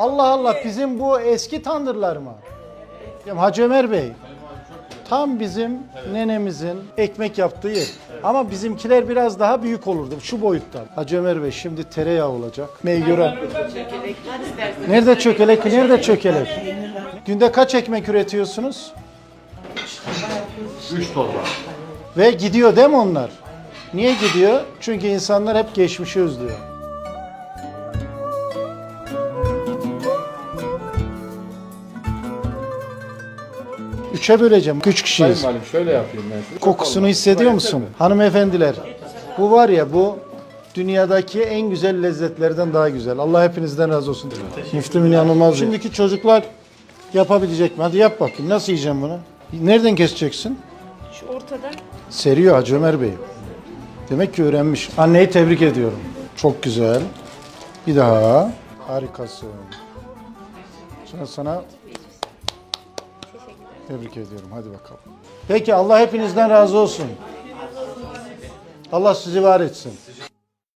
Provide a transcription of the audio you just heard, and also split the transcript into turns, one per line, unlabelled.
Allah Allah bizim bu eski tandırlar mı? Ya Hacı Ömer Bey. Tam bizim nenemizin ekmek yaptığı yer. Ama bizimkiler biraz daha büyük olurdu. Şu boyuttan. Hacı Ömer Bey şimdi tereyağı olacak. Meygöre. Nerede çökelek? Nerede çökelek? Günde kaç ekmek üretiyorsunuz?
3 torba.
Ve gidiyor değil mi onlar? Niye gidiyor? Çünkü insanlar hep geçmişi özlüyor. Üçe böleceğim. Üç kişiyiz.
Sayın Valim şöyle yapayım ben size.
Kokusunu hissediyor musun? Hanımefendiler, bu var ya bu dünyadaki en güzel lezzetlerden daha güzel. Allah hepinizden razı olsun. Müftüm inanılmaz. Şimdiki çocuklar yapabilecek mi? Hadi yap bakayım. Nasıl yiyeceğim bunu? Nereden keseceksin?
Şu ortadan
Seriyor Hacı Ömer Bey. Demek ki öğrenmiş. Anneyi tebrik ediyorum. Çok güzel. Bir daha. Harikasın. Sonra sana tebrik ediyorum. Hadi bakalım. Peki Allah hepinizden razı olsun. Allah sizi var etsin.